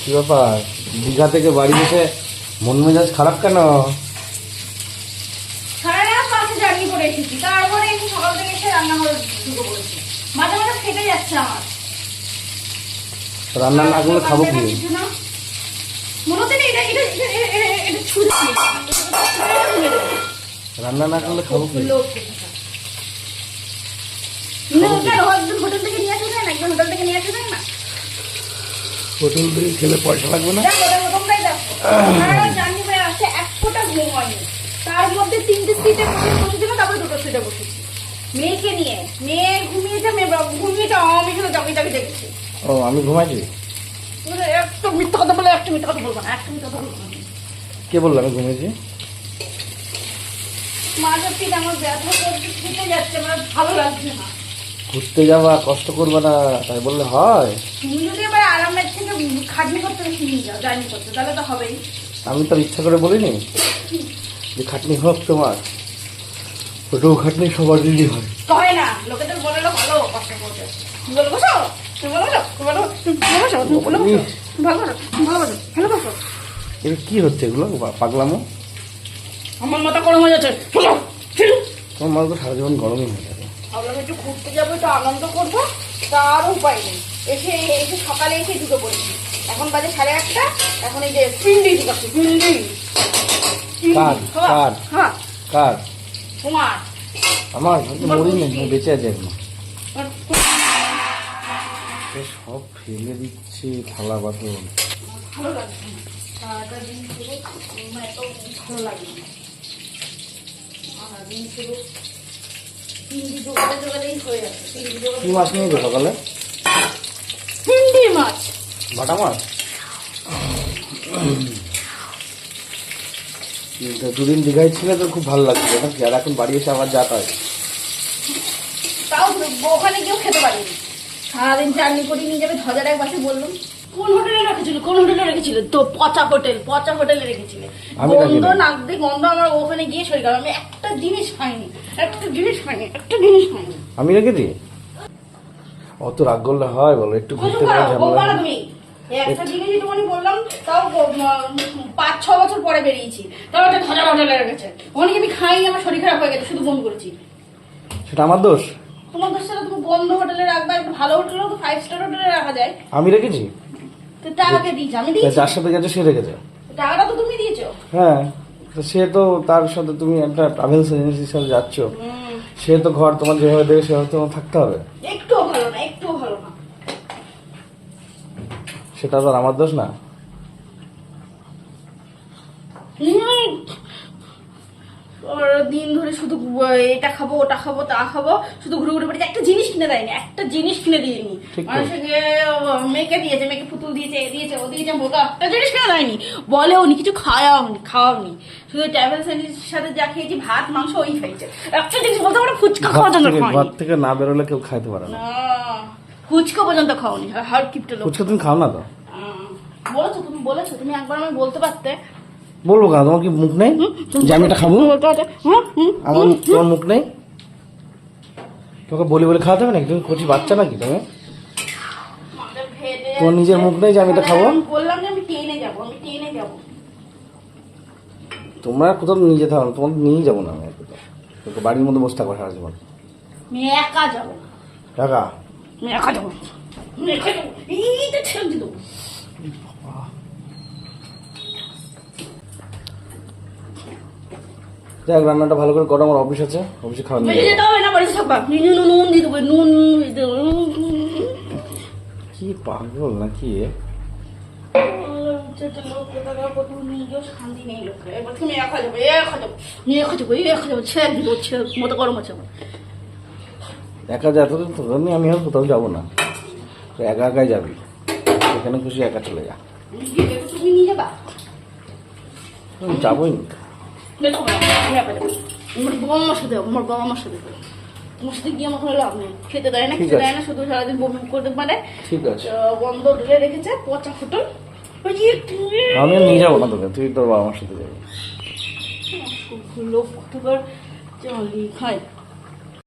কি ব্যাপার? দীঘা থেকে বাড়ি এসে মন মেজাজ খারাপ কেন? আমার। রান্না না করলে খাব কি। মনে রান্না না। করলে খাব কি? হোটেল থেকে নিয়ে আসা যায় না? একজন হোটেল থেকে নিয়ে আসা যায় না? হোটেল থেকে খেলে পয়সা লাগবে না? তার মধ্যে তিনটে সিটে বসে বসেছিল তারপরে দুটো সিটে বসেছি মেয়েকে নিয়ে মেয়ে ঘুমিয়েছে মেয়ে ঘুমিয়েছে আমি শুধু দেখছি। ও আমি ঘুমাইছি? বলে, একটা মিথ্যা কথা বলে একটা মিথ্যা কথা বলব না একটা মিথ্যা কথা বলব না। কে বলল আমি ঘুমিয়েছি? থেকে আমার ব্যথা করতে যাচ্ছে আমার ভালো লাগছে না। ঘুরতে যাবা কষ্ট করবে না তাই বললে হয়। তুমি যদি এবার আরামের থেকে খাটনি করতে বেশি নিয়ে যাও জার্নি করতে তাহলে তো হবেই। আমি তো ইচ্ছা করে বলিনি যে খাটনি হোক তোমার। ওটাও খাটনি সবার দিনই হয়। হয় না বলে লোক ভালো কষ্ট করতে। কি হচ্ছে এগুলো? পাগলামো? আমার মাথা গরম হয়ে যাচ্ছে। তোমার তো সারা জীবন গরমই হয়ে ভাবলাম একটু ঘুরতে যাব একটু আনন্দ করব তার উপায় নেই। এসে এসে সকালে এসে ঢুকে পড়েছি। এখন বাজে সাড়ে আটটা এখন এই যে পিন্ডি ঢুকাচ্ছি কার? কার? হ্যাঁ। তোমার। আমার বেঁচে আছি সব ফেলে দিচ্ছে থালা বাসন। ভালো লাগছে সারাটা দিন শুধু এত ভালো লাগে। সারাদিন শুধু কি মাছ নিয়ে সকালে পিন্ডি মাছ। বাটা মাছ? দুদিন দীঘায় ছিল তো খুব ভালো লাগছিল নাকি আর এখন বাড়ি এসে আবার যাতায়াত তাও ওখানে গিয়েও খেতে পারিনি। সারাদিন জার্নি করে নিয়ে যাবে ধ্বজার এক বাসে বললাম। কোন হোটেলে রেখেছিল? কোন হোটেলে রেখেছিল? তো পচা হোটেল পচা হোটেলে রেখেছিল। আমি গন্ধ নাক দিয়ে গন্ধ আমার ওখানে গিয়ে শরীর খারাপ আমি একটা জিনিস খাইনি একটা জিনিস খাইনি একটা জিনিস খাইনি। আমি রেখে দিই? অত রাগ করলে হয় বলো একটু ঘুরতে বুঝতে পারো ঝামেলা তুমি একটা জিনিস যেটুকুনি বললাম তাও পাঁচ ছ বছর পরে বেরিয়েছি। তাও একটা ধ্বজার হোটেলে রেখেছে অনেক আমি খাইনি আমার শরীর খারাপ হয়ে গেছে শুধু বমি করেছি। সেটা আমার দোষ? তোমার দোষ ছিল তুমি বন্ধ হোটেলে রাখবা একটু ভালো হোটেলেও তো ফাইভ স্টার হোটেলে রাখা যায়। আমি রেখেছি? টাকাকে দিয়েছি আমি দিয়েছি। যার সাথে গেছে সে রেখেছে টাকাটা তো তুমি দিয়েছ। হ্যাঁ তো সে তো তার সাথে তুমি একটা ট্রাভেলস এজেন্সির সাথে যাচ্ছ। সে তো ঘর তোমার যেভাবে দেবে সেভাবে তোমার থাকতে হবে। একটুও ভালো না একটুও ভালো না। সেটা তো আর আমার দোষ না। দিন ধরে শুধু এটা খাব ওটা খাব তা খাব শুধু ঘুরে ঘুরে বেড়াচ্ছে। একটা জিনিস কিনে দেয়নি একটা জিনিস কিনে দিইনি। ঠিক মানুষকে মেয়েকে দিয়েছে মেয়েকে পুতুল দিয়েছে এ দিয়েছে ও দিয়েছে বোকা একটা জিনিস কিনে দেয়নি। বলেও নি কিছু খাওয়াওনি খাওয়াওনি। শুধু ট্রাভেল সার্ভিসের সাথে যা খেয়েছি ভাত মাংস ওই খাইছে। একটা জিনিস বলতে পারো ফুচকা ঘর খাওয়ার জন্য থেকে ঘর থেকে না বেরোলে কেউ খাইতে পারে না। ফুচকা পর্যন্ত খাওনি হার কিপটে লোক। ফুচকা তুমি খাও না তো? বলেছ তুমি বলেছ তুমি একবার আমি বলতে পারতে। বলব কেন তোমার কি মুখ নেই? যে আমি এটা খাব? আমার তোমার মুখ নেই? তোকে বলি বলে খাওয়াতে হবে নাকি? তুমি কচি বাচ্চা নাকি তুমি? তোমার নিজের মুখ নেই যে আমি এটা খাব? আমি বললাম যে আমি ট্রেনে যাব আমি ট্রেনে যাব। তোমরা কোথাও নিয়ে যেতে হবে না তোমাদের নিয়েই যাব না আমি। তোকে বাড়ির মধ্যে বসে থাকব সারা জীবন। একা যাব। একা? যাব। একা যাব। দেখ রান্নাটা ভালো করে করো আমার অফিস আছে অফিসে খাওয়া নিয়ে। যেতে হবে না বাড়িতে থাকবা নুন নুন দিয়ে দেবো নুন কি পাগল নাকি একা যাব একা যাব একা যাব একা যাব ছেড়ে দিব ছেড়ে মতো গরম আছে একা যা তো আমি আমি আর কোথাও যাব না তো একা একাই যাবি এখানে খুশি একা চলে যা যাবোই না দেখো আমার বাবা মার সাথে আমার বাবা মার সাথে। তোমার সাথে গিয়ে আমার কোনো লাভ নেই। খেতে দেয় না খেতে দেয় না শুধু সারাদিন বমি করতে পারে। ঠিক আছে। তো বন্ধ রেখেছে পচা ফুটল। ওই যে তুমি- আমি নিয়ে যাব না তোকে তুই তোর বাবা মার সাথে যাবি। লোক খায়।